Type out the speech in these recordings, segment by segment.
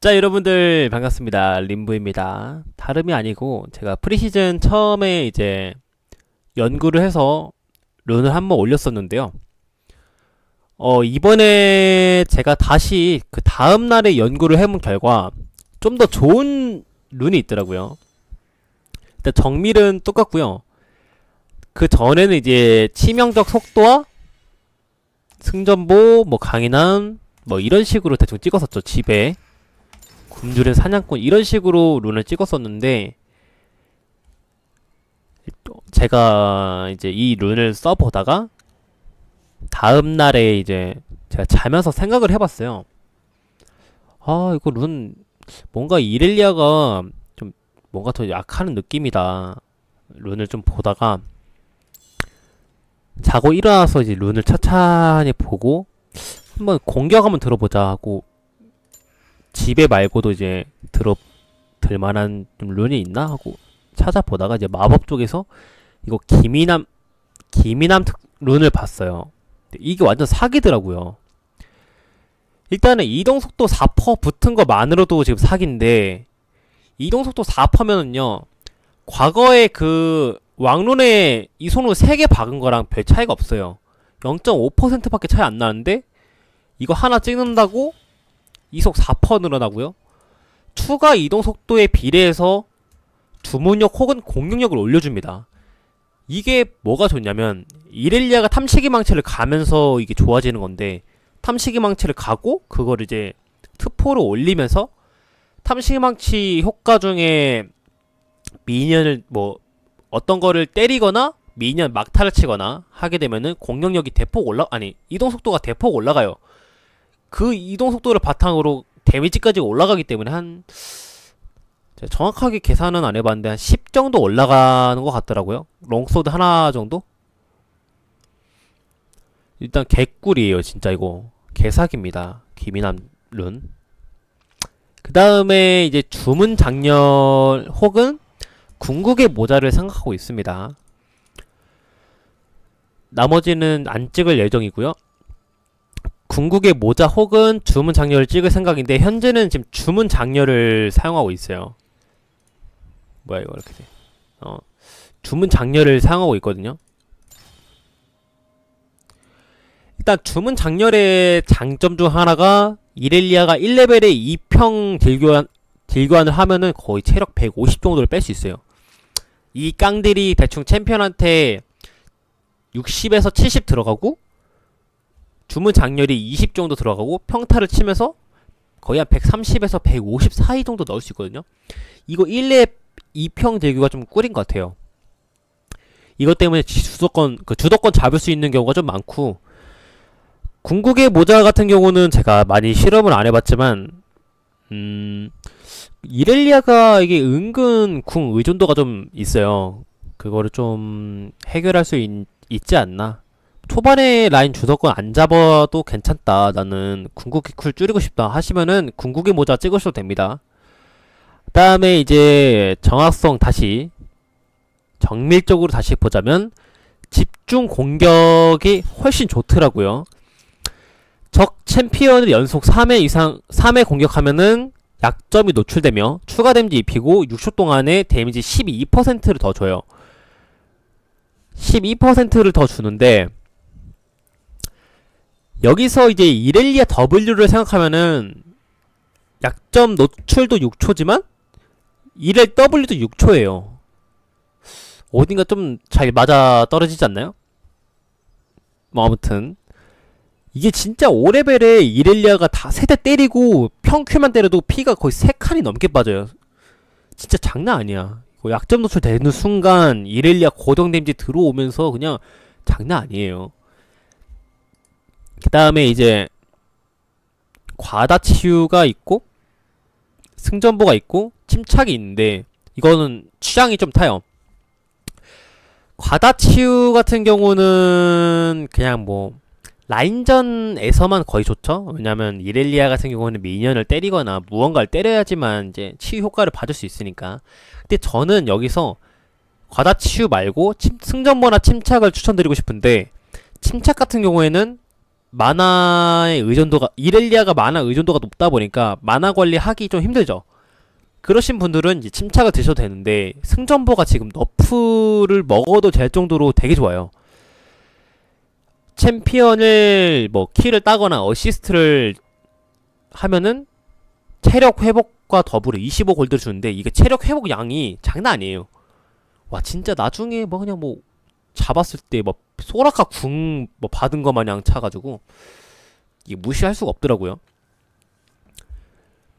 자 여러분들 반갑습니다. 림부입니다. 다름이 아니고 제가 프리시즌 처음에 이제 연구를 해서 룬을 한번 올렸었는데요. 어 이번에 제가 다시 그 다음날에 연구를 해본 결과 좀 더 좋은 룬이 있더라고요. 일단 정밀은 똑같고요. 그 전에는 이제 치명적 속도와 승전보 뭐 강인함 뭐 이런 식으로 대충 찍었었죠 집에 굶주린 사냥꾼 이런 식으로 룬을 찍었었는데 제가 이제 이 룬을 써보다가 다음날에 이제 제가 자면서 생각을 해봤어요. 아 이거 룬 뭔가 이렐리아가 좀 뭔가 더 약하는 느낌이다. 룬을 좀 보다가 자고 일어나서 이제 룬을 차차히 보고 한번 공격 한번 들어보자 하고 집에 말고도 이제 들어 들만한 좀 룬이 있나 하고 찾아보다가 이제 마법 쪽에서 이거 기미남 기미남 특 룬을 봤어요. 이게 완전 사기더라고요. 일단은 이동 속도 4% 붙은 것만으로도 지금 사기인데 이동 속도 4%면은요. 과거에 그 왕룬에 이손으로 3개 박은 거랑 별 차이가 없어요. 0.5%밖에 차이 안 나는데 이거 하나 찍는다고 이속 4% 늘어나고요. 추가 이동 속도에 비례해서 주문력 혹은 공격력을 올려줍니다. 이게 뭐가 좋냐면 이렐리아가 탐식이 망치를 가면서 이게 좋아지는 건데 탐식이 망치를 가고 그걸 이제 트포로 올리면서 탐식이 망치 효과 중에 미니언을 뭐 어떤 거를 때리거나 미니언 막타를 치거나 하게 되면은 공격력이 대폭 올라 아니 이동 속도가 대폭 올라가요. 그 이동 속도를 바탕으로 데미지까지 올라가기 때문에 한 정확하게 계산은 안 해봤는데 한 10 정도 올라가는 것 같더라고요. 롱소드 하나 정도? 일단 개꿀이에요 진짜 이거 개사기입니다. 기미남 룬. 그 다음에 이제 주문 장렬 혹은 궁극의 모자를 생각하고 있습니다. 나머지는 안 찍을 예정이고요. 궁극의 모자 혹은 주문 장렬을 찍을 생각인데 현재는 지금 주문 장렬을 사용하고 있어요. 뭐야 이거 이렇게 돼. 어 주문 장렬을 사용하고 있거든요. 일단 주문 장렬의 장점 중 하나가 이렐리아가 1레벨에 2평 딜교환, 딜교환을 하면은 거의 체력 150 정도를 뺄 수 있어요. 이 깡들이 대충 챔피언한테 60에서 70 들어가고 주문 장렬이 20 정도 들어가고 평타를 치면서 거의 한 130에서 150 사이 정도 넣을 수 있거든요. 이거 1렙 2평 대규가 좀 꿀인 것 같아요. 이것 때문에 주도권, 그 주도권 잡을 수 있는 경우가 좀 많고 궁극의 모자 같은 경우는 제가 많이 실험을 안 해봤지만 음... 이렐리아가 이게 은근 궁 의존도가 좀 있어요. 그거를 좀 해결할 수 있, 있지 않나. 초반에 라인 주도권 안 잡아도 괜찮다. 나는 궁극기 쿨 줄이고 싶다. 하시면은 궁극기 모자 찍으셔도 됩니다. 그 다음에 이제 정확성 다시 정밀적으로 다시 보자면 집중 공격이 훨씬 좋더라고요. 적 챔피언을 연속 3회 이상 3회 공격하면은 약점이 노출되며 추가 데미지 입히고 6초 동안에 데미지 12%를 더 줘요. 12%를 더 주는데 여기서 이제 이렐리아 W를 생각하면은 약점 노출도 6초지만 이렐 W도 6초예요. 어딘가 좀 잘 맞아 떨어지지 않나요? 뭐 아무튼 이게 진짜 5레벨에 이렐리아가 다 세대 때리고 평큐만 때려도 피가 거의 3칸이 넘게 빠져요. 진짜 장난 아니야. 약점 노출 되는 순간 이렐리아 고정 데미지 들어오면서 그냥 장난 아니에요. 그 다음에 이제 과다치유가 있고 승전보가 있고 침착이 있는데 이거는 취향이 좀 타요. 과다치유 같은 경우는 그냥 뭐 라인전에서만 거의 좋죠. 왜냐면 이렐리아 같은 경우는 미니언을 때리거나 무언가를 때려야지만 이제 치유 효과를 받을 수 있으니까. 근데 저는 여기서 과다치유 말고 침, 승전보나 침착을 추천드리고 싶은데 침착 같은 경우에는 만화의 의존도가 이렐리아가 만화 의존도가 높다 보니까 만화 관리하기 좀 힘들죠. 그러신 분들은 이제 침착을 드셔도 되는데 승전보가 지금 너프를 먹어도 될 정도로 되게 좋아요. 챔피언을 뭐 키를 따거나 어시스트를 하면은 체력 회복과 더불어 25 골드를 주는데 이게 체력 회복 양이 장난 아니에요. 와 진짜 나중에 뭐 그냥 뭐 잡았을 때 뭐 소라카 궁 뭐 받은 거 마냥 차가지고 이게 무시할 수가 없더라고요.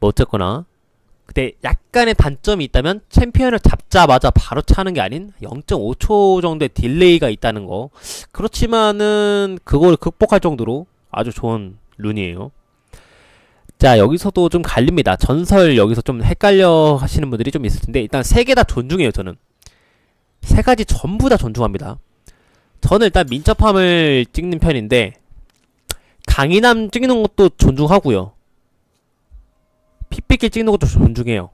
뭐 어쨌거나 근데 약간의 단점이 있다면 챔피언을 잡자마자 바로 차는 게 아닌 0.5초 정도의 딜레이가 있다는 거. 그렇지만은 그걸 극복할 정도로 아주 좋은 룬이에요. 자 여기서도 좀 갈립니다. 전설 여기서 좀 헷갈려 하시는 분들이 좀 있을 텐데 일단 세 개 다 존중해요 저는. 세 가지 전부 다 존중합니다. 저는 일단 민첩함을 찍는 편인데 강인함 찍는 것도 존중하고요. 핏빛길 찍는 것도 존중해요.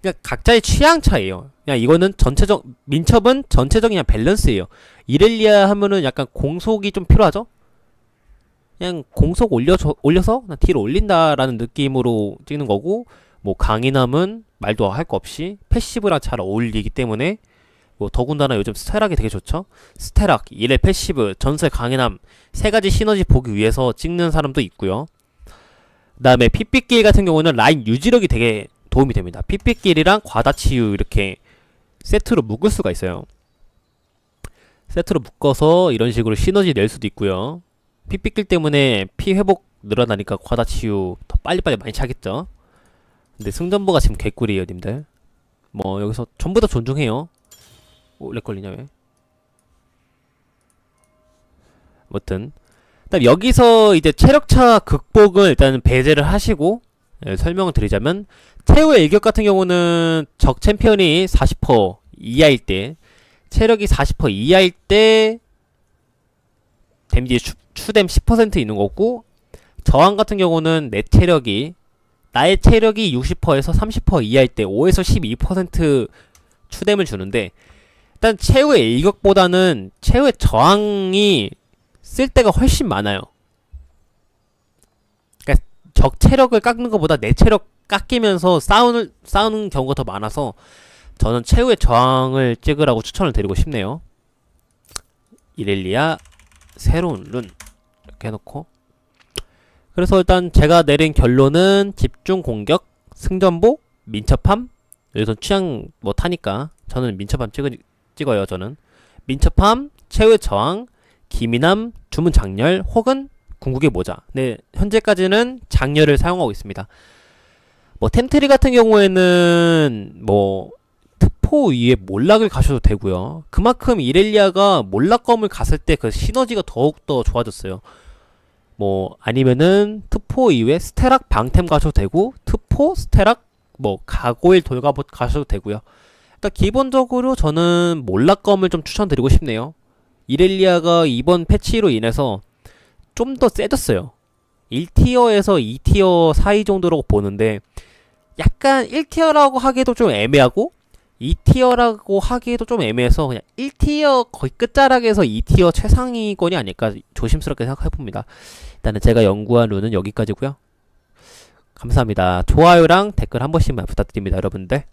그러니까 각자의 취향 차이에요. 그냥 이거는 전체적 민첩은 전체적인 그냥 밸런스예요. 이렐리아 하면은 약간 공속이 좀 필요하죠? 그냥 공속 올려 올려서 그냥 딜 올린다라는 느낌으로 찍는 거고 뭐 강인함은 말도 할 거 없이 패시브랑 잘 어울리기 때문에 뭐 더군다나 요즘 스테락이 되게 좋죠. 스테락, 이레 패시브, 전설 강인함 세 가지 시너지 보기 위해서 찍는 사람도 있고요. 그 다음에 핏빛길 같은 경우는 라인 유지력이 되게 도움이 됩니다. 핏빛길이랑 과다치유 이렇게 세트로 묶을 수가 있어요. 세트로 묶어서 이런 식으로 시너지 낼 수도 있고요. 핏빛길 때문에 피 회복 늘어나니까 과다치유 더 빨리빨리 많이 차겠죠. 근데 승전보가 지금 개꿀이에요, 님들. 뭐 여기서 전부 다 존중해요. 오, 렉 걸리냐 왜? 아무튼 그다음 여기서 이제 체력차 극복을 일단 배제를 하시고 예, 설명을 드리자면 최후의 일격 같은 경우는 적 챔피언이 40% 이하일 때 체력이 40% 이하일 때 데미지 추, 추뎀 10% 있는 거고 저항 같은 경우는 내 체력이 나의 체력이 60%에서 30% 이하일 때 5에서 12% 추뎀을 주는데 일단 최후의 일격보다는 최후의 저항이 쓸 때가 훨씬 많아요. 그러니까 적 체력을 깎는 것보다 내 체력 깎이면서 싸우는 싸우는 경우가 더 많아서 저는 최후의 저항을 찍으라고 추천을 드리고 싶네요. 이렐리아 새로운 룬 이렇게 해놓고 그래서 일단 제가 내린 결론은 집중 공격, 승전보, 민첩함 여기서 취향 뭐 타니까 저는 민첩함 찍으, 찍어요 저는. 민첩함, 최후의 저항, 기민함, 주문 장렬 혹은 궁극의 모자. 네 현재까지는 장렬을 사용하고 있습니다. 뭐 템트리 같은 경우에는 뭐 특포 위에 몰락을 가셔도 되고요. 그만큼 이렐리아가 몰락검을 갔을 때 그 시너지가 더욱더 좋아졌어요. 뭐 아니면은 특포 이외 스테락 방템 가셔도 되고 특포 스테락 뭐 가고일 돌가봇 가셔도 되고요 일단 기본적으로 저는 몰락검을 좀 추천드리고 싶네요 이렐리아가 이번 패치로 인해서 좀 더 세졌어요. 1티어에서 2티어 사이 정도라고 보는데 약간 1티어라고 하기에도 좀 애매하고 2티어라고 하기에도 좀 애매해서 그냥 1티어 거의 끝자락에서 2티어 최상위권이 아닐까 조심스럽게 생각해봅니다. 일단은 제가 연구한 룬은 여기까지고요. 감사합니다. 좋아요랑 댓글 한 번씩만 부탁드립니다, 여러분들.